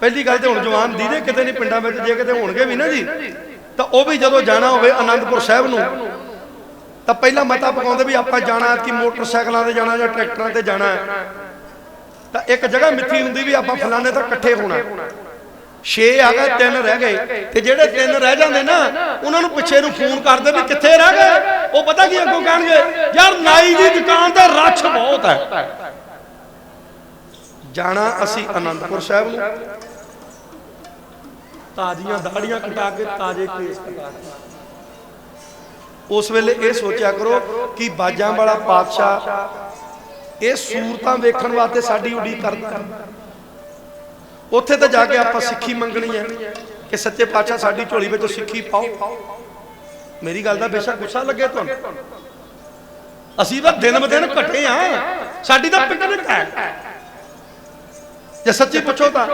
ਪਹਿਲੀ ਗੱਲ ਤੇ ਹੁਣ ਜਵਾਨ ਦੀਦੇ ਕਿਤੇ ਨਹੀਂ, ਪਿੰਡਾਂ ਵਿੱਚ ਜੇ ਕਿਤੇ ਹੋਣਗੇ ਵੀ ਨਾ ਜੀ, ਤਾਂ ਉਹ ਵੀ ਜਦੋਂ ਜਾਣਾ ਹੋਵੇ ਆਨੰਦਪੁਰ ਸਾਹਿਬ ਨੂੰ, ਤਾਂ ਪਹਿਲਾਂ ਮਤਾ ਪਕਾਉਂਦੇ ਵੀ ਆਪਾਂ ਜਾਣਾ, ਕਿ ਮੋਟਰਸਾਈਕਲਾਂ ਤੇ ਜਾਣਾ ਜਾਂ ਟਰੈਕਟਰਾਂ ਤੇ ਜਾਣਾ। ਤਾਂ ਇੱਕ ਜਗ੍ਹਾ ਮਿੱਥੀ ਹੁੰਦੀ ਵੀ ਆਪਾਂ ਫਲਾਣੇ ਤੋਂ ਇਕੱਠੇ ਹੋਣਾ। 6 ਆ ਗਏ, ਤਿੰਨ ਰਹਿ ਗਏ। ਤੇ ਜਿਹੜੇ ਤਿੰਨ ਰਹਿ ਜਾਂਦੇ ਨਾ, ਉਹਨਾਂ ਨੂੰ ਪਿੱਛੇ ਨੂੰ ਫੋਨ ਕਰਦੇ ਵੀ ਕਿੱਥੇ ਰਹਿ ਗਏ? ਉਹ ਪਤਾ ਕੀ ਅੱਗੋਂ ਕਹਿਣਗੇ, ਯਾਰ ਨਾਈ ਦੀ ਦੁਕਾਨ ਤੇ ਰੱਛ ਬਹੁਤ ਹੈ। ਜਾਣਾ ਅਸੀਂ ਆਨੰਦਪੁਰ ਸਾਹਿਬ ਨੂੰ। ਤਾਜ਼ੀਆਂ ਦਾੜੀਆਂ ਕਟਾ ਕੇ ਤਾਜ਼ੇ ਕੇਸ ਕਟਾ ਕੇ। ਉਸ ਵੇਲੇ ਇਹ ਸੋਚਿਆ ਕਰੋ ਕਿ ਬਾਜਾਂ ਵਾਲਾ ਪਾਤਸ਼ਾਹ ਇਹ ਸੂਰਤਾਂ ਵੇਖਣ ਵਾਸਤੇ ਸਾਡੀ ਉਡੀਕ ਕਰਦਾ ਉੱਥੇ ਤਾਂ ਜਾ ਕੇ ਆਪਾਂ ਸਿੱਖੀ ਮੰਗਣੀ ਹੈ ਕਿ ਸੱਚੇ ਪਾਤਸ਼ਾਹ ਸਾਡੀ ਝੋਲੀ ਵਿੱਚ ਸਿੱਖੀ ਪਾਓ। ਮੇਰੀ ਗੱਲ ਦਾ ਬੇਸ਼ੱਕ ਗੁੱਸਾ ਲੱਗੇ ਤੁਹਾਨੂੰ? ਅਸੀਂ ਤਾਂ ਦਿਨ ਬ ਦਿਨ ਘਟੇ ਆ ਸਾਡੀ ਤਾਂ ਪਿਕਨਿਕ ਹੈ ਜੇ ਸੱਚੀ ਪੁੱਛੋ ਤਾਂ।